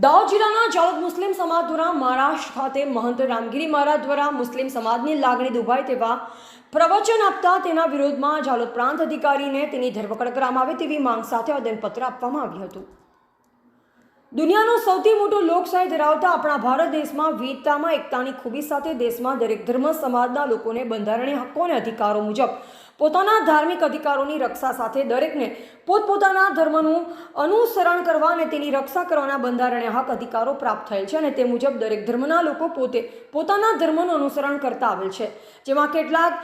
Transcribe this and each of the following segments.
જિલ્લાના જાલોદ મુસ્લિમ સમાજ દ્વારા મહારાષ્ટ્ર ખાતે મહંત રામગીરી મહારાજ દ્વારા મુસ્લિમ સમાજની લાગણી દુભાય તેવા પ્રવચન આપતા તેના વિરોધમાં જાલોદ પ્રાંત અધિકારીને તેની ધરપકડ કરવામાં આવે તેવી માંગ સાથે આવેદનપત્ર આપવામાં આવ્યું હતું. દુનિયાનો સૌથી મોટો લોકશાહી ધરાવતા આપણા ભારત દેશમાં વિવિધતામાં એકતાની ખૂબી સાથે દેશમાં દરેક ધર્મ સમાજના લોકોને બંધારણીય હક્કો અને અધિકારો મુજબ પોતાના ધાર્મિક અધિકારોની રક્ષા સાથે દરેકને પોતપોતાના ધર્મનું અનુસરણ કરવા અને તેની રક્ષા કરવાના બંધારણીય હક અધિકારો પ્રાપ્ત થયેલ છે અને તે મુજબ દરેક ધર્મના લોકો પોતે પોતાના ધર્મનું અનુસરણ કરતા આવેલ છે. જેમાં કેટલાક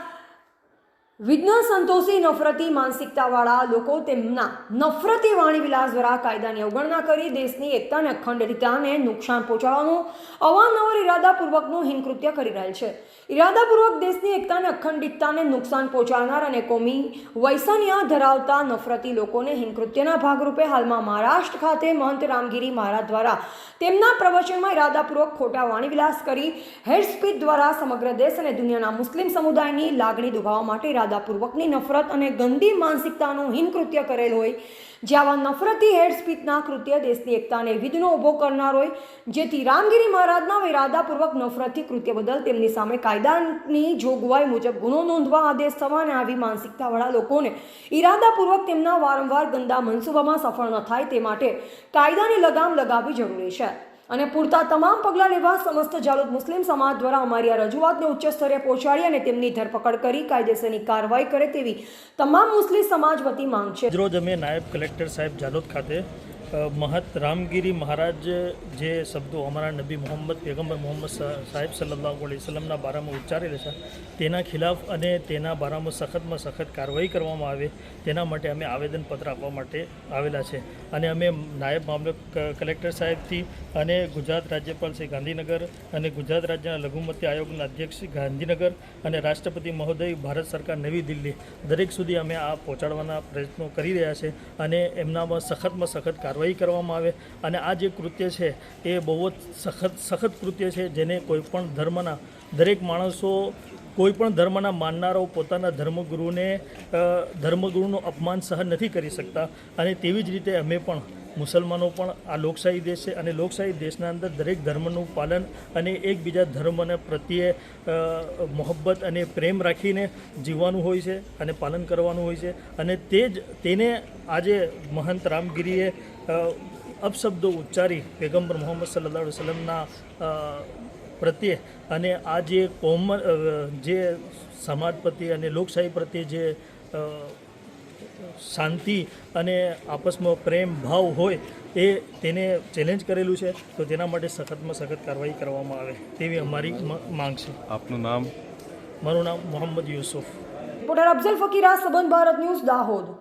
વિઘ્ન સંતોષી નફરતી માનસિકતાવાળા લોકો તેમના નફરતી વાણી વિલાસ દ્વારા કાયદાની અવગણના કરી દેશની એકતા અને અખંડિતતાને નુકસાન પહોંચાડવાનું અવારનવાર ઇરાદાપૂર્વકનું હિનકૃત્ય કરી રહેલ છે. ઇરાદાપૂર્વક દેશની એકતા અને અખંડિતતાને નુકસાન પહોંચાડનાર અને કોમી વૈસન્ય ધરાવતા નફરતી લોકોને હિનકૃત્યના ભાગરૂપે હાલમાં મહારાષ્ટ્ર ખાતે મહંત રામગીરી મહારાજ દ્વારા તેમના પ્રવચનમાં ઇરાદાપૂર્વક ખોટા વાણી વિલાસ કરી હેડસ્પીચ દ્વારા સમગ્ર દેશ અને દુનિયાના મુસ્લિમ સમુદાયની લાગણી દુભાવવા માટે ઇરાદાપૂર્વકની નફરત અને ગંદી માનસિકતાનું હિનકૃત્ય કરેલ હોય જે આવા નફરતી હેડ સ્પીચના કૃત્ય દેશની એકતાને વિધનો ઊભો કરનાર હોય, જેથી રામગીરી મહારાજના ઇરાદાપૂર્વક નફરતી કૃત્ય બદલ તેમની સામે કાયદાની જોગવાઈ મુજબ ગુનો નોંધવા આદેશ થવા આવી માનસિકતાવાળા લોકોને ઇરાદાપૂર્વક તેમના વારંવાર ગંદા મનસૂબામાં સફળ ન થાય તે માટે કાયદાની લગામ લગાવવી જરૂરી છે. અને પૂરતા તમામ પગલાં લેવા સમસ્ત જાલોદ મુસ્લિમ સમાજ દ્વારા અમારી આ રજૂઆતને ઉચ્ચ સ્તરે પહોંચાડી અને તેમની ધરપકડ કરી કાયદેસરની કાર્યવાહી કરે તેવી તમામ મુસ્લિમ સમાજ વતી માંગ છે. રોજ અમે નાયબ કલેક્ટર સાહેબ જાલોદ ખાતે મહત રામગીરી મહારાજ જે શબ્દો અમારા નબી મોહમ્મદ પેગમ્બર મોહમ્મદ સાહેબ સલ્લાહ અલૈહિ વસલ્લમના બારામાં ઉચ્ચારેલા છે. તેના ખિલાફ અને તેના બારામાં સખતમાં સખત કાર્યવાહી કરવામાં આવે, તેના માટે અમે આવેદનપત્ર આપવા માટે આવેલા છે. અને અમે નાયબ મામલો કલેક્ટર સાહેબથી અને ગુજરાત રાજ્યપાલ શ્રી ગાંધીનગર અને ગુજરાત રાજ્યના લઘુમતી આયોગના અધ્યક્ષ શ્રી ગાંધીનગર અને રાષ્ટ્રપતિ મહોદય ભારત સરકાર નવી દિલ્હી દરેક સુધી અમે આ પહોંચાડવાના પ્રયત્નો કરી રહ્યા છે અને એમનામાં સખતમાં સખત કાર્યવાહી કરવામાં આવે અને આ જે કૃત્ય છે, એ બહુ જ સખત સખત કૃત્ય છે જેને કોઈપણ ધર્મના દરેક માણસો, કોઈપણ ધર્મના માનનારાઓ પોતાના ધર્મગુરુને ધર્મગુરુનું અપમાન સહન નથી કરી શકતા. અને તેવી જ રીતે અમે પણ મુસલમાનો પણ આ લોકશાહી દેશ છે અને લોકશાહી દેશના અંદર દરેક ધર્મનું પાલન અને એકબીજા ધર્મને પ્રત્યે મોહબ્બત અને પ્રેમ રાખીને જીવવાનું હોય છે અને પાલન કરવાનું હોય છે. અને તે જ, તેને આજે મહંત રામગીરીએ અપશબ્દો ઉચ્ચારી પેગમ્બર મોહમ્મદ સલ્લા વસલમના પ્રત્યે અને આ જે કોમ જે સમાજ પ્રત્યે અને લોકશાહી પ્રત્યે જે શાંતિ અને આપસમાં પ્રેમ ભાવ હોય એ તેને ચેલેન્જ કરેલું છે તો તેના માટે સખતમાં સખત કાર્યવાહી કરવામાં આવે તેવી અમારી માંગ છે. આપનું નામ? મારું નામ મોહમ્મદ યુસુફ. રિપોર્ટર અફઝલ ફકીરા સંબંધ ભારત ન્યૂઝ દાહોદ.